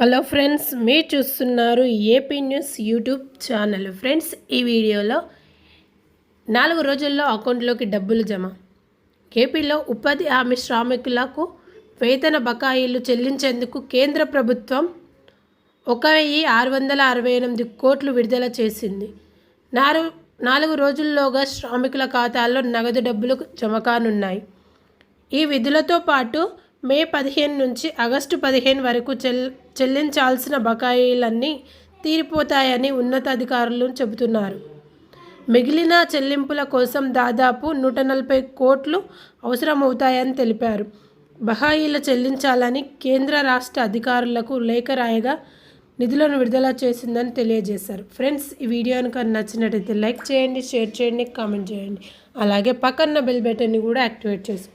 Hello friends మీరు చూస్తున్నారు AP news YouTube channel. Friends ఈ వీడియోలో నాలుగు రోజుల్లో అకౌంట్లోకి డబ్బులు జమ. ఏపీలో ఉపాధి హామీ శ్రామికులకు వేతన బకాయిలు చెల్లించేందుకు కేంద్ర ప్రభుత్వం ఒక వెయ్యి ఆరు వందల అరవై ఎనిమిది కోట్లు విడుదల చేసింది. నారు నాలుగు రోజుల్లోగా శ్రామికుల ఖాతాల్లో నగదు డబ్బులు జమ కానున్నాయి. ఈ విధులతో పాటు మే పదిహేను నుంచి ఆగస్టు పదిహేను వరకు చెల్ చెల్లించాల్సిన బకాయిలన్నీ తీరిపోతాయని ఉన్నతాధికారులు చెబుతున్నారు. మిగిలిన చెల్లింపుల కోసం దాదాపు నూట నలభై కోట్లు అవసరమవుతాయని తెలిపారు. బకాయిలు చెల్లించాలని కేంద్ర రాష్ట్ర అధికారులకు లేఖ రాయగా నిధులను విడుదల చేసిందని తెలియజేశారు. ఫ్రెండ్స్ ఈ వీడియో కనుక నచ్చినట్టయితే లైక్ చేయండి షేర్ చేయండి కామెంట్ చేయండి. అలాగే పక్కన బెల్ బటన్ని కూడా యాక్టివేట్ చేసుకోండి